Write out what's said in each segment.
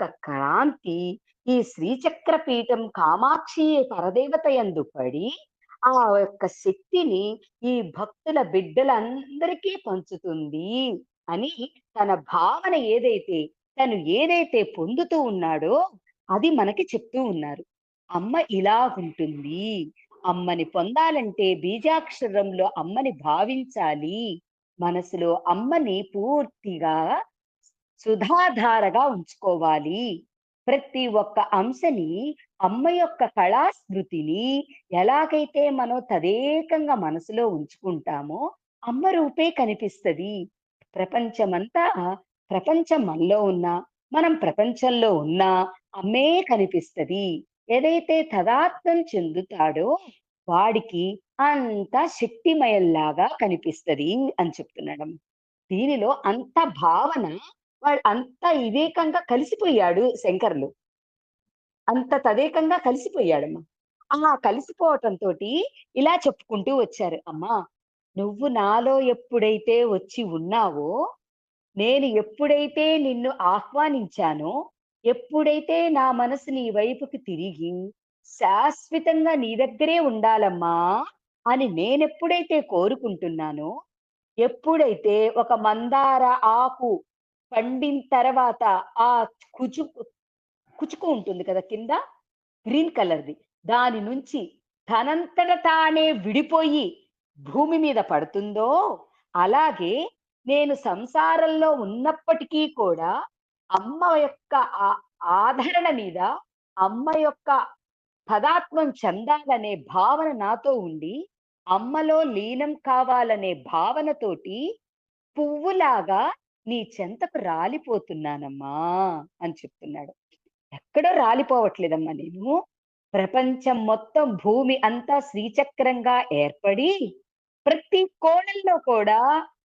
యొక్క క్రాంతి ఈ శ్రీచక్ర పీఠం కామాక్షి పరదేవత ఎందు పడి ఆ యొక్క శక్తిని ఈ భక్తుల బిడ్డలందరికీ పంచుతుంది అని తన భావన ఏదైతే తను ఏదైతే పొందుతూ ఉన్నాడో అది మనకి చెప్తూ ఉన్నారు. అమ్మ ఇలా ఉంటుంది. అమ్మని పొందాలంటే బీజాక్షరంలో అమ్మని భావించాలి. మనసులో అమ్మని పూర్తిగా సుధాధారగా ఉంచుకోవాలి. ప్రతి ఒక్క అంశని అమ్మ యొక్క కళాస్మృతిని ఎలాగైతే మనం తదేకంగా మనసులో ఉంచుకుంటామో అమ్మ రూపే కనిపిస్తుంది. ప్రపంచమంతా ప్రపంచం మనలో ఉన్నా మనం ప్రపంచంలో ఉన్నా అమ్మే కనిపిస్తుంది. ఏదైతే తదాత్మం చెందుతాడో వాడికి అంత శక్తిమయంలాగా కనిపిస్తది అని చెప్తున్నాడు. దీనిలో అంత భావన వాడు అంత వివేకంగా కలిసిపోయాడు శంకర్లు. అంత తదేకంగా కలిసిపోయాడమ్మా. ఆ కలిసిపోవటంతో ఇలా చెప్పుకుంటూ వచ్చారు. అమ్మా నువ్వు నాలో ఎప్పుడైతే వచ్చి ఉన్నావో నేను ఎప్పుడైతే నిన్ను ఆహ్వానించానో ఎప్పుడైతే నా మనసు నీ వైపుకి తిరిగి శాశ్వతంగా నీ దగ్గరే ఉండాలమ్మా అని నేనెప్పుడైతే కోరుకుంటున్నానో ఎప్పుడైతే ఒక మందార ఆకు పండిన తర్వాత ఆ కుచు కుచుకు ఉంటుంది కదా కింద? గ్రీన్ కలర్ది. దాని నుంచి తనంతట తానే విడిపోయి భూమి మీద పడుతుందో అలాగే నేను సంసారంలో ఉన్నప్పటికీ కూడా అమ్మ యొక్క ఆ- ఆదరణ మీద అమ్మ యొక్క పదాత్మం చెందాలనే భావన నాతో ఉండి అమ్మలో లీనం కావాలనే భావనతోటి పువ్వులాగా నీ చెంతకు రాలిపోతున్నానమ్మా అని చెప్తున్నాడు. ఎక్కడో రాలిపోవట్లేదమ్మా నేను. ప్రపంచం మొత్తం భూమి అంతా శ్రీచక్రంగా ఏర్పడి ప్రతి కోణంలో కూడా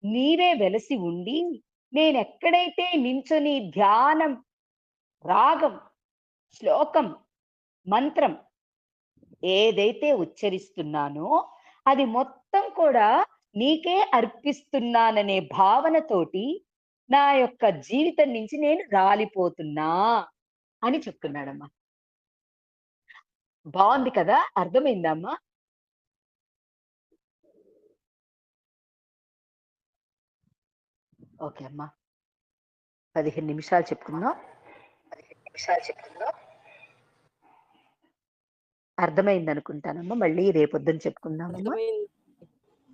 నీవే వెలసి ఉండి నేను ఎక్కడైతే నించొని ధ్యానం రాగం శ్లోకం మంత్రం ఏదైతే ఉచ్చరిస్తున్నానో అది మొత్తం కూడా నీకే అర్పిస్తున్నాననే భావనతోటి నా యొక్క జీవితం నుంచి నేను రాలిపోతున్నా అని చెప్తున్నాడమ్మా. బాగుంది కదా? అర్థమైందమ్మా? ఓకే అమ్మా. పదిహేను నిమిషాలు చెప్పుకుందాం. పదిహేను నిమిషాలు చెప్పుకుందాం. అర్థమైంది అనుకుంటానమ్మా మళ్ళీ రేపొద్దున చెప్పుకుందామమ్మా.